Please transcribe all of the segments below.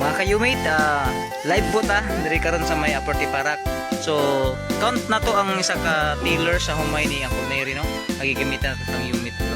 ka-humate, ah, live po ta, diri karon sa may Aperti Parak. So, count na to ang isa ka tiller sa humay ni Uncle Neri, no? Nagigamitan na to ng humate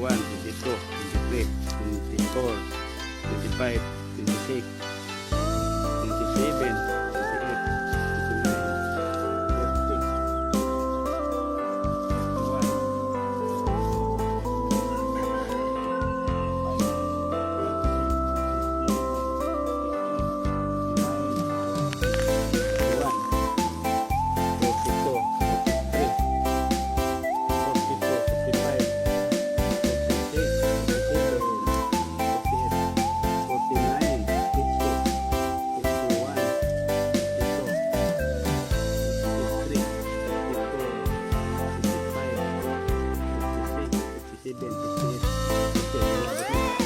21, 22, 23, 24, 25, 26,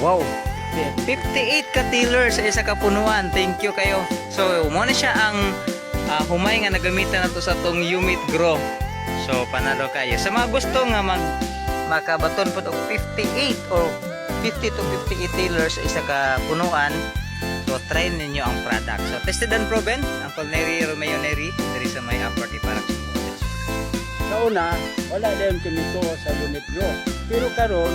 Wow! 58 ka tiller sa isa ka punuan. Thank you kayo. So, mo na siya ang ah, humay nga nagamitan nato sa tong humate grow. So, panalo kayo. Sa mga gusto nga mag makabaton po og 58 or 50 to 58 tiller sa isa ka punuan, so try ninyo ang product. So, tested and proven. Uncle Neri Romeo Neri, diri sa may Aparty Park. Sa una, wala din kinito sa unit grow. Pero karon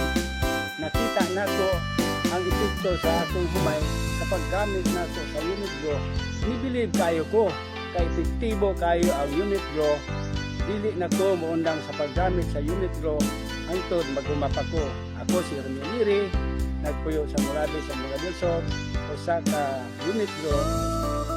nakita nato ang epekto sa atong humay kapag gamit nato sa unit grow. Nibilib kayo ko kay epektibo kayo ang unit grow. Dili na ko muundang sa paggamit sa unit grow hangtod magumapa ko. Ako si Ramiro nagpuyo sa Murabi sa mga Dilsot usa ka unit grow